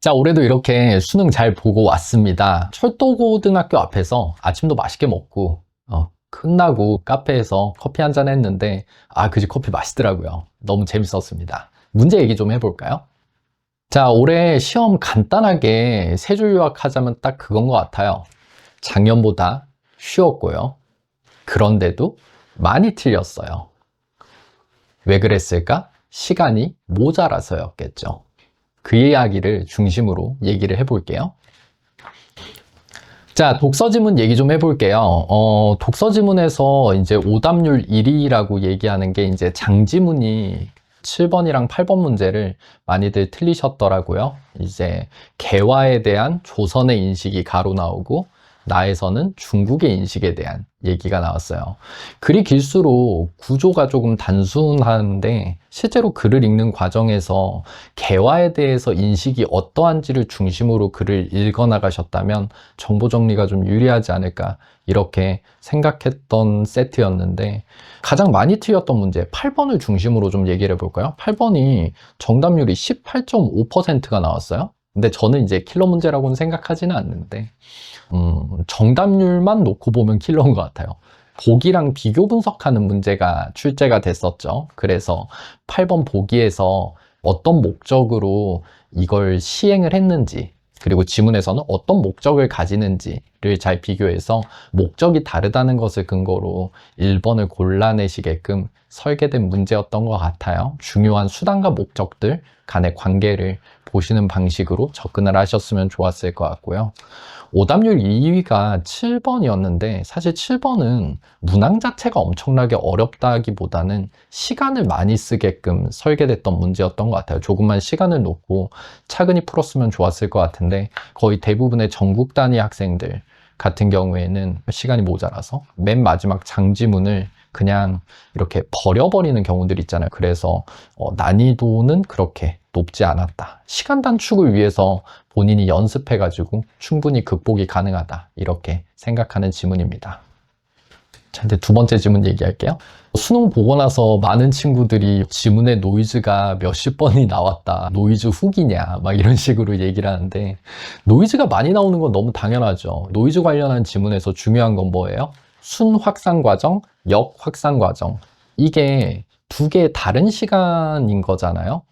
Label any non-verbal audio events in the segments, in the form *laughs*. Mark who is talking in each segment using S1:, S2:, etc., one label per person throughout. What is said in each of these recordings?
S1: 자, 올해도 이렇게 수능 잘 보고 왔습니다. 철도고등학교 앞에서 아침도 맛있게 먹고, 어, 끝나고 카페에서 커피 한 잔 했는데, 아, 그지 커피 맛있더라고요. 너무 재밌었습니다. 문제 얘기 좀 해볼까요? 자, 올해 시험 간단하게 세 줄 요약하자면 딱 그건 것 같아요. 작년보다 쉬웠고요. 그런데도 많이 틀렸어요. 왜 그랬을까? 시간이 모자라서였겠죠. 그 이야기를 중심으로 얘기를 해볼게요. 자, 독서 지문 얘기 좀 해볼게요. 어, 독서 지문에서 이제 오답률 1위라고 얘기하는 게 이제 장지문이 7번이랑 8번 문제를 많이들 틀리셨더라고요. 이제 개화에 대한 조선의 인식이 가로 나오고 나에서는 중국의 인식에 대한 얘기가 나왔어요. 글이 길수록 구조가 조금 단순한데 실제로 글을 읽는 과정에서 개화에 대해서 인식이 어떠한지를 중심으로 글을 읽어 나가셨다면 정보 정리가 좀 유리하지 않을까 이렇게 생각했던 세트였는데 가장 많이 틀렸던 문제 8번을 중심으로 좀 얘기를 해볼까요? 8번이 정답률이 18.5%가 나왔어요. 근데 저는 이제 킬러 문제라고는 생각하지는 않는데 음, 정답률만 놓고 보면 킬러인 것 같아요. 보기랑 비교 분석하는 문제가 출제가 됐었죠. 그래서 8번 보기에서 어떤 목적으로 이걸 시행을 했는지, 그리고 지문에서는 어떤 목적을 가지는지를 잘 비교해서 목적이 다르다는 것을 근거로 1번을 골라내시게끔 설계된 문제였던 것 같아요. 중요한 수단과 목적들 간의 관계를 보시는 방식으로 접근을 하셨으면 좋았을 것 같고요. 오답률 2위가 7번이었는데 사실 7번은 문항 자체가 엄청나게 어렵다기보다는 시간을 많이 쓰게끔 설계됐던 문제였던 것 같아요. 조금만 시간을 놓고 차근히 풀었으면 좋았을 것 같은데 거의 대부분의 전국 단위 학생들 같은 경우에는 시간이 모자라서 맨 마지막 장지문을 그냥 이렇게 버려버리는 경우들 있잖아요. 그래서 어, 난이도는 그렇게 높지 않았다. 시간 단축을 위해서 본인이 연습해가지고 충분히 극복이 가능하다. 이렇게 생각하는 지문입니다. 자, 이제 두 번째 지문 얘기할게요. 수능 보고 나서 많은 친구들이 지문의 노이즈가 몇십 번이 나왔다. 노이즈 후기냐. 막 이런 식으로 얘기를 하는데, 노이즈가 많이 나오는 건 너무 당연하죠. 노이즈 관련한 지문에서 중요한 건 뭐예요? 순 확산 과정, 역 확산 과정. 이게 두 개의 다른 시간인 거잖아요.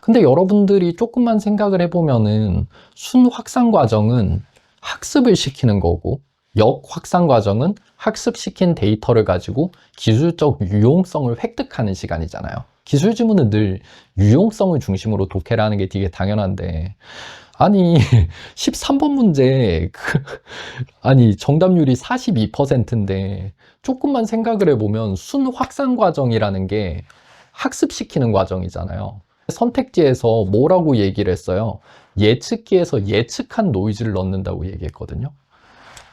S1: 근데 여러분들이 조금만 생각을 해보면은 순 확산 과정은 학습을 시키는 거고 역 확산 과정은 학습시킨 데이터를 가지고 기술적 유용성을 획득하는 시간이잖아요. 기술 지문은 늘 유용성을 중심으로 독해를 하는 게 되게 당연한데 아니 *laughs* 13번 문제 그, 아니 정답률이 42%인데 조금만 생각을 해보면 순 확산 과정이라는 게 학습시키는 과정이잖아요. 선택지에서 뭐라고 얘기를 했어요? 예측기에서 예측한 노이즈를 넣는다고 얘기했거든요.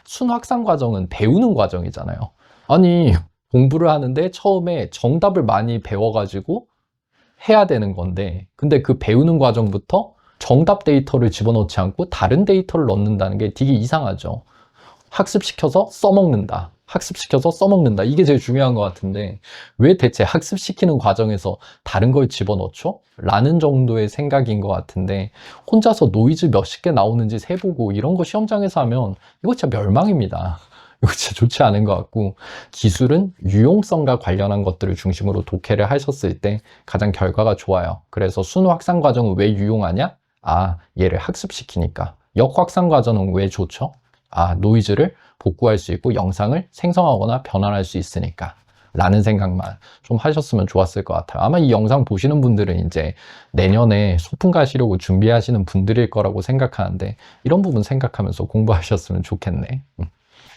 S1: 순확산 과정은 배우는 과정이잖아요. 아니, 공부를 하는데 처음에 정답을 많이 배워가지고 해야 되는 건데, 근데 그 배우는 과정부터 정답 데이터를 집어넣지 않고 다른 데이터를 넣는다는 게 되게 이상하죠. 학습시켜서 써먹는다. 학습시켜서 써먹는다. 이게 제일 중요한 것 같은데 왜 대체 학습시키는 과정에서 다른 걸 집어넣죠? 라는 정도의 생각인 것 같은데 혼자서 노이즈 몇십 개 나오는지 세보고 이런 거 시험장에서 하면 이거 진짜 멸망입니다. *laughs* 이거 진짜 좋지 않은 것 같고 기술은 유용성과 관련한 것들을 중심으로 독해를 하셨을 때 가장 결과가 좋아요. 그래서 순 확산 과정은 왜 유용하냐? 아, 얘를 학습시키니까. 역 확산 과정은 왜 좋죠? 아, 노이즈를 복구할 수 있고 영상을 생성하거나 변환할 수 있으니까 라는 생각만 좀 하셨으면 좋았을 것 같아요. 아마 이 영상 보시는 분들은 이제 내년에 소풍 가시려고 준비하시는 분들일 거라고 생각하는데 이런 부분 생각하면서 공부하셨으면 좋겠네. 음.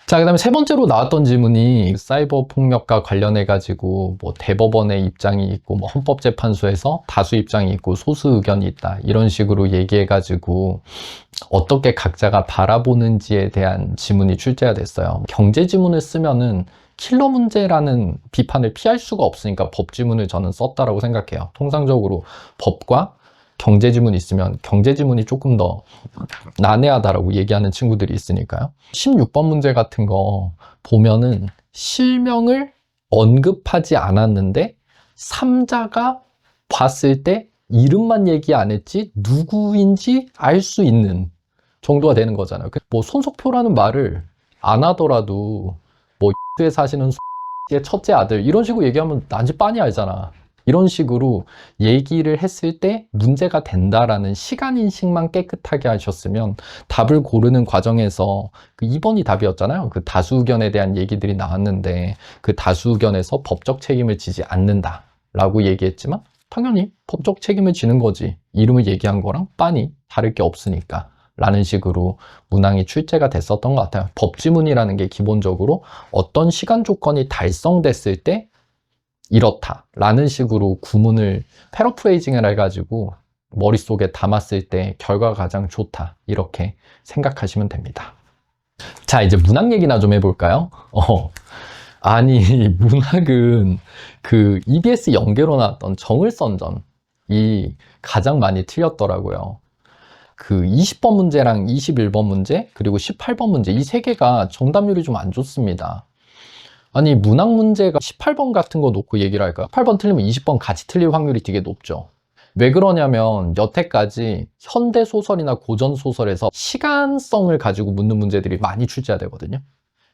S1: 자, 그 다음에 세 번째로 나왔던 질문이 사이버 폭력과 관련해가지고 뭐 대법원의 입장이 있고 뭐 헌법재판소에서 다수 입장이 있고 소수 의견이 있다. 이런 식으로 얘기해가지고 어떻게 각자가 바라보는지에 대한 지문이 출제가 됐어요. 경제 지문을 쓰면은 킬러 문제라는 비판을 피할 수가 없으니까 법 지문을 저는 썼다라고 생각해요. 통상적으로 법과 경제 지문이 있으면 경제 지문이 조금 더 난해하다라고 얘기하는 친구들이 있으니까요. 16번 문제 같은 거 보면은 실명을 언급하지 않았는데 삼자가 봤을 때 이름만 얘기 안 했지 누구인지 알 수 있는 정도가 되는 거잖아요. 그뭐 손석표라는 말을 안 하더라도 뭐에 사시는 의 첫째 아들 이런 식으로 얘기하면 난지 빤히 알잖아. 이런 식으로 얘기를 했을 때 문제가 된다라는 시간 인식만 깨끗하게 하셨으면 답을 고르는 과정에서 그 2번이 답이었잖아요. 그 다수 의견에 대한 얘기들이 나왔는데 그 다수 의견에서 법적 책임을 지지 않는다라고 얘기했지만 당연히 법적 책임을 지는 거지. 이름을 얘기한 거랑 빤히 다를 게 없으니까. 라는 식으로 문항이 출제가 됐었던 것 같아요. 법지문이라는 게 기본적으로 어떤 시간 조건이 달성됐을 때 이렇다 라는 식으로 구문을 패러프레이징을 해가지고 머릿속에 담았을 때 결과가 가장 좋다 이렇게 생각하시면 됩니다. 자 이제 문학 얘기나 좀 해볼까요? 어. 아니 *laughs* 문학은 그 EBS 연계로 나왔던 정을선전이 가장 많이 틀렸더라고요. 그 20번 문제랑 21번 문제 그리고 18번 문제 이 세 개가 정답률이 좀 안 좋습니다. 아니 문학 문제가 18번 같은 거 놓고 얘기를 할까요? 8번 틀리면 20번 같이 틀릴 확률이 되게 높죠. 왜 그러냐면 여태까지 현대 소설이나 고전 소설에서 시간성을 가지고 묻는 문제들이 많이 출제가 되거든요.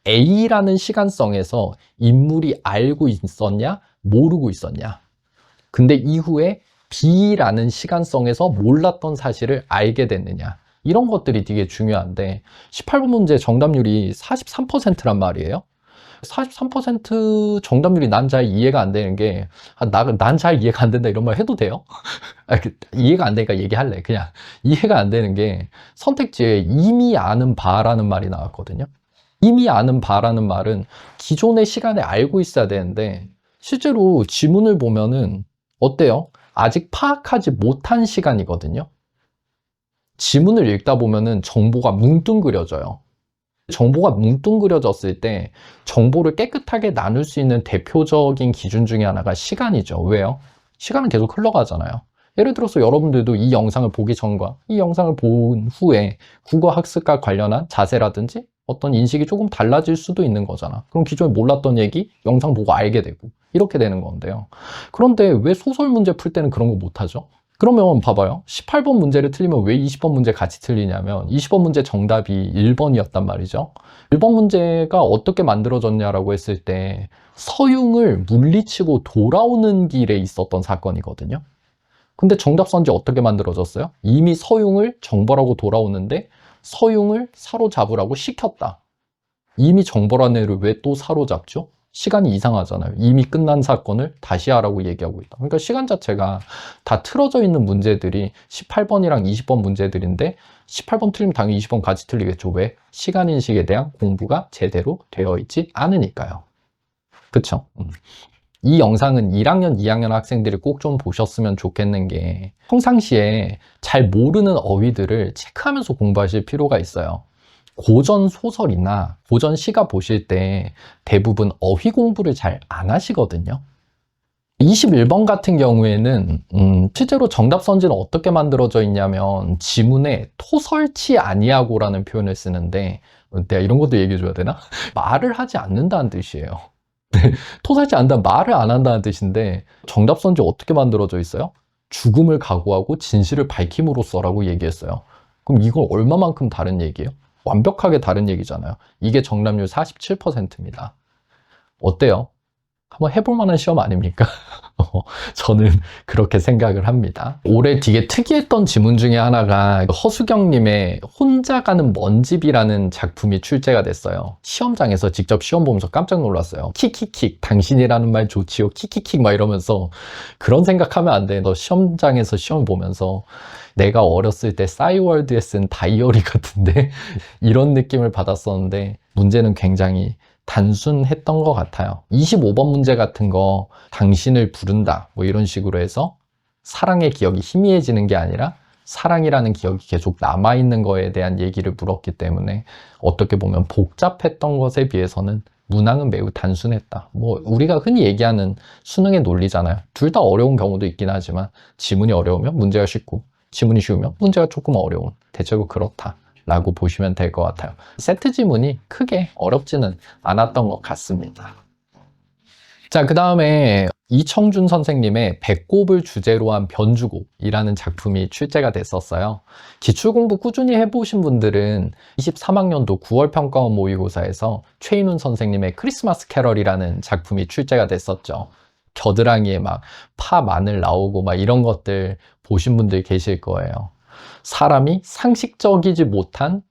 S1: A라는 시간성에서 인물이 알고 있었냐, 모르고 있었냐. 근데 이후에 B라는 시간성에서 몰랐던 사실을 알게 됐느냐. 이런 것들이 되게 중요한데 18번 문제 정답률이 43%란 말이에요. 43% 정답률이 난 잘 이해가 안 되는 게, 아, 난잘 이해가 안 된다 이런 말 해도 돼요? *laughs* 아, 그, 이해가 안 되니까 얘기할래. 그냥 이해가 안 되는 게 선택지에 이미 아는 바라는 말이 나왔거든요. 이미 아는 바라는 말은 기존의 시간에 알고 있어야 되는데, 실제로 지문을 보면은 어때요? 아직 파악하지 못한 시간이거든요. 지문을 읽다 보면은 정보가 뭉뚱그려져요. 정보가 뭉뚱그려졌을 때 정보를 깨끗하게 나눌 수 있는 대표적인 기준 중에 하나가 시간이죠. 왜요? 시간은 계속 흘러가잖아요. 예를 들어서 여러분들도 이 영상을 보기 전과 이 영상을 본 후에 국어 학습과 관련한 자세라든지 어떤 인식이 조금 달라질 수도 있는 거잖아. 그럼 기존에 몰랐던 얘기 영상 보고 알게 되고 이렇게 되는 건데요. 그런데 왜 소설 문제 풀 때는 그런 거 못하죠? 그러면 봐봐요. 18번 문제를 틀리면 왜 20번 문제 같이 틀리냐면 20번 문제 정답이 1번이었단 말이죠. 1번 문제가 어떻게 만들어졌냐라고 했을 때 서융을 물리치고 돌아오는 길에 있었던 사건이거든요. 근데 정답 선지 어떻게 만들어졌어요? 이미 서융을 정벌하고 돌아오는데 서융을 사로잡으라고 시켰다. 이미 정벌한 애를 왜 또 사로잡죠? 시간이 이상하잖아요. 이미 끝난 사건을 다시 하라고 얘기하고 있다. 그러니까 시간 자체가 다 틀어져 있는 문제들이 18번이랑 20번 문제들인데 18번 틀리면 당연히 20번 같이 틀리겠죠. 왜? 시간 인식에 대한 공부가 제대로 되어 있지 않으니까요. 그쵸? 음. 이 영상은 1학년, 2학년 학생들이 꼭 좀 보셨으면 좋겠는 게 평상시에 잘 모르는 어휘들을 체크하면서 공부하실 필요가 있어요. 고전 소설이나 고전 시가 보실 때 대부분 어휘 공부를 잘 안 하시거든요. 21번 같은 경우에는 음, 실제로 정답 선지는 어떻게 만들어져 있냐면 지문에 토설치 아니하고라는 표현을 쓰는데 내가 이런 것도 얘기해 줘야 되나? *laughs* 말을 하지 않는다는 뜻이에요. 네, 토설치 않는다 말을 안 한다는 뜻인데 정답 선지 어떻게 만들어져 있어요? 죽음을 각오하고 진실을 밝힘으로써라고 얘기했어요. 그럼 이걸 얼마만큼 다른 얘기예요? 완벽하게 다른 얘기잖아요. 이게 정답률 47%입니다. 어때요? 한번 해볼 만한 시험 아닙니까? *laughs* 저는 그렇게 생각을 합니다. 올해 되게 특이했던 지문 중에 하나가 허수경님의 혼자 가는 먼 집이라는 작품이 출제가 됐어요. 시험장에서 직접 시험 보면서 깜짝 놀랐어요. 킥킥킥, 당신이라는 말 좋지요. 킥킥킥 막 이러면서 그런 생각하면 안 돼. 너 시험장에서 시험 보면서 내가 어렸을 때 싸이월드에 쓴 다이어리 같은데 *laughs* 이런 느낌을 받았었는데 문제는 굉장히 단순했던 것 같아요. 25번 문제 같은 거 당신을 부른다 뭐 이런 식으로 해서 사랑의 기억이 희미해지는 게 아니라 사랑이라는 기억이 계속 남아있는 거에 대한 얘기를 물었기 때문에 어떻게 보면 복잡했던 것에 비해서는 문항은 매우 단순했다. 뭐 우리가 흔히 얘기하는 수능의 논리잖아요. 둘 다 어려운 경우도 있긴 하지만 지문이 어려우면 문제가 쉽고 지문이 쉬우면 문제가 조금 어려운 대체로 그렇다. 라고 보시면 될 것 같아요. 세트 지문이 크게 어렵지는 않았던 것 같습니다. 자, 그 다음에 이청준 선생님의 배꼽을 주제로 한 변주곡이라는 작품이 출제가 됐었어요. 기출공부 꾸준히 해보신 분들은 23학년도 9월 평가원 모의고사에서 최인훈 선생님의 크리스마스 캐럴이라는 작품이 출제가 됐었죠. 겨드랑이에 막 파, 마늘 나오고 막 이런 것들 보신 분들 계실 거예요. 사람이 상식적이지 못한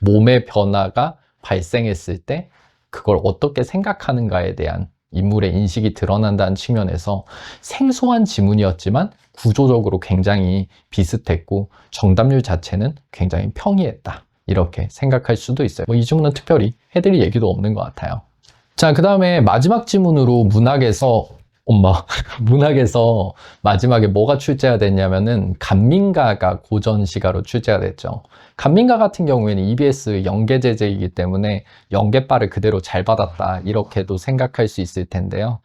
S1: 몸의 변화가 발생했을 때 그걸 어떻게 생각하는가에 대한 인물의 인식이 드러난다는 측면에서 생소한 지문이었지만 구조적으로 굉장히 비슷했고 정답률 자체는 굉장히 평이했다. 이렇게 생각할 수도 있어요. 뭐 이 질문은 특별히 해드릴 얘기도 없는 것 같아요. 자, 그 다음에 마지막 지문으로 문학에서 엄마 *laughs* 문학에서 마지막에 뭐가 출제가 됐냐면은 간민가가 고전시가로 출제가 됐죠. 간민가 같은 경우에는 EBS 연계제재이기 때문에 연계바를 그대로 잘 받았다 이렇게도 생각할 수 있을 텐데요.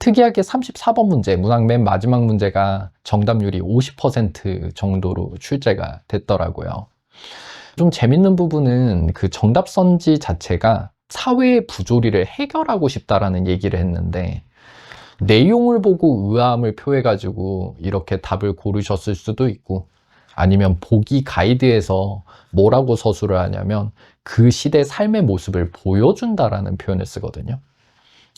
S1: 특이하게 34번 문제 문학 맨 마지막 문제가 정답률이 50% 정도로 출제가 됐더라고요. 좀 재밌는 부분은 그 정답 선지 자체가 사회의 부조리를 해결하고 싶다라는 얘기를 했는데 내용을 보고 의아함을 표해가지고 이렇게 답을 고르셨을 수도 있고 아니면 보기 가이드에서 뭐라고 서술을 하냐면 그 시대 삶의 모습을 보여준다라는 표현을 쓰거든요.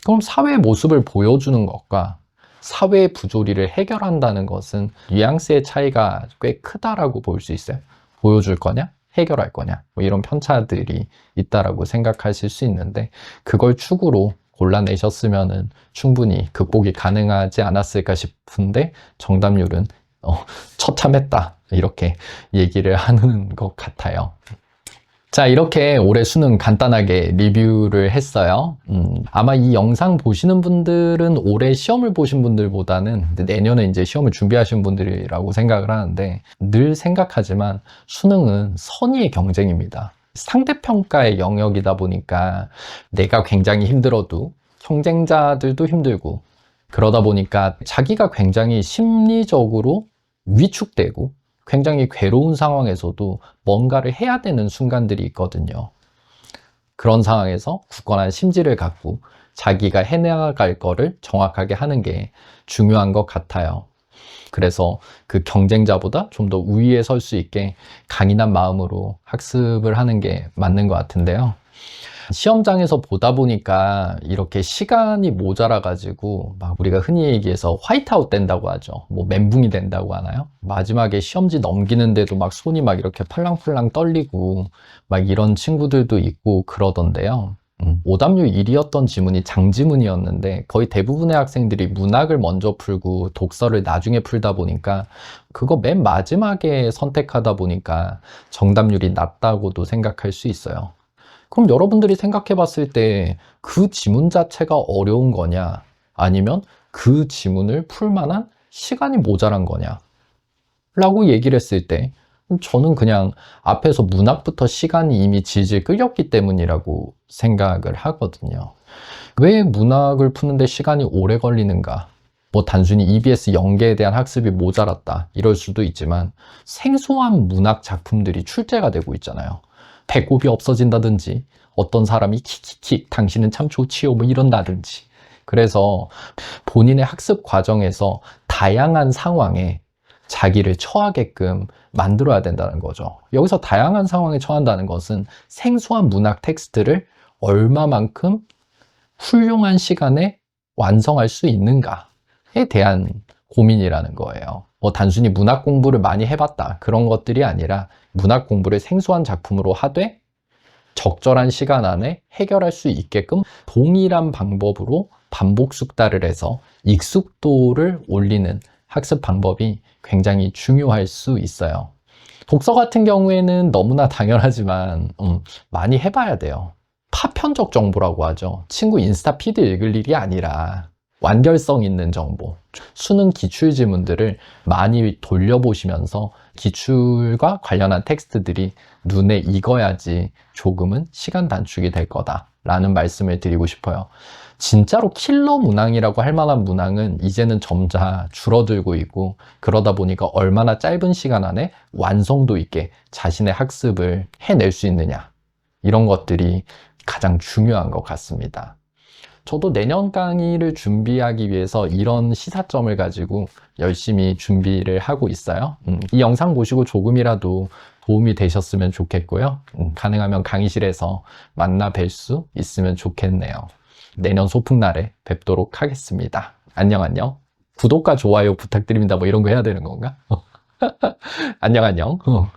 S1: 그럼 사회의 모습을 보여주는 것과 사회의 부조리를 해결한다는 것은 뉘앙스의 차이가 꽤 크다라고 볼 수 있어요. 보여줄 거냐? 해결할 거냐? 뭐 이런 편차들이 있다라고 생각하실 수 있는데 그걸 축으로 골라내셨으면 충분히 극복이 가능하지 않았을까 싶은데 정답률은 어, 처참했다. 이렇게 얘기를 하는 것 같아요. 자 이렇게 올해 수능 간단하게 리뷰를 했어요. 음, 아마 이 영상 보시는 분들은 올해 시험을 보신 분들보다는 내년에 이제 시험을 준비하신 분들이라고 생각을 하는데 늘 생각하지만 수능은 선의의 경쟁입니다 상대평가의 영역이다 보니까 내가 굉장히 힘들어도 경쟁자들도 힘들고 그러다 보니까 자기가 굉장히 심리적으로 위축되고 굉장히 괴로운 상황에서도 뭔가를 해야 되는 순간들이 있거든요. 그런 상황에서 굳건한 심지를 갖고 자기가 해나갈 거를 정확하게 하는 게 중요한 것 같아요. 그래서 그 경쟁자보다 좀 더 우위에 설 수 있게 강인한 마음으로 학습을 하는 게 맞는 것 같은데요. 시험장에서 보다 보니까 이렇게 시간이 모자라 가지고 막 우리가 흔히 얘기해서 화이트아웃 된다고 하죠. 뭐 멘붕이 된다고 하나요? 마지막에 시험지 넘기는데도 막 손이 막 이렇게 팔랑팔랑 떨리고 막 이런 친구들도 있고 그러던데요. 음, 오답률 1위였던 지문이 장지문이었는데 거의 대부분의 학생들이 문학을 먼저 풀고 독서를 나중에 풀다 보니까 그거 맨 마지막에 선택하다 보니까 정답률이 낮다고도 생각할 수 있어요. 그럼 여러분들이 생각해 봤을 때 그 지문 자체가 어려운 거냐? 아니면 그 지문을 풀 만한 시간이 모자란 거냐? 라고 얘기를 했을 때 저는 그냥 앞에서 문학부터 시간이 이미 질질 끌렸기 때문이라고 생각을 하거든요. 왜 문학을 푸는데 시간이 오래 걸리는가? 뭐 단순히 EBS 연계에 대한 학습이 모자랐다 이럴 수도 있지만 생소한 문학 작품들이 출제가 되고 있잖아요. 배꼽이 없어진다든지 어떤 사람이 킥킥킥 당신은 참 좋지요 뭐 이런다든지 그래서 본인의 학습 과정에서 다양한 상황에 자기를 처하게끔 만들어야 된다는 거죠. 여기서 다양한 상황에 처한다는 것은 생소한 문학 텍스트를 얼마만큼 훌륭한 시간에 완성할 수 있는가에 대한 고민이라는 거예요. 뭐 단순히 문학 공부를 많이 해봤다 그런 것들이 아니라 문학 공부를 생소한 작품으로 하되 적절한 시간 안에 해결할 수 있게끔 동일한 방법으로 반복 숙달을 해서 익숙도를 올리는 학습 방법이 굉장히 중요할 수 있어요. 독서 같은 경우에는 너무나 당연하지만 음, 많이 해봐야 돼요. 파편적 정보라고 하죠. 친구 인스타 피드 읽을 일이 아니라 완결성 있는 정보, 수능 기출 지문들을 많이 돌려보시면서 기출과 관련한 텍스트들이 눈에 익어야지 조금은 시간 단축이 될 거다 라는 말씀을 드리고 싶어요. 진짜로 킬러 문항이라고 할 만한 문항은 이제는 점차 줄어들고 있고 그러다 보니까 얼마나 짧은 시간 안에 완성도 있게 자신의 학습을 해낼 수 있느냐 이런 것들이 가장 중요한 것 같습니다. 저도 내년 강의를 준비하기 위해서 이런 시사점을 가지고 열심히 준비를 하고 있어요. 음, 이 영상 보시고 조금이라도 도움이 되셨으면 좋겠고요. 음, 가능하면 강의실에서 만나 뵐 수 있으면 좋겠네요. 내년 소풍날에 뵙도록 하겠습니다. 안녕, 안녕. 구독과 좋아요 부탁드립니다. 뭐 이런 거 해야 되는 건가? *laughs* 안녕, 안녕. 어.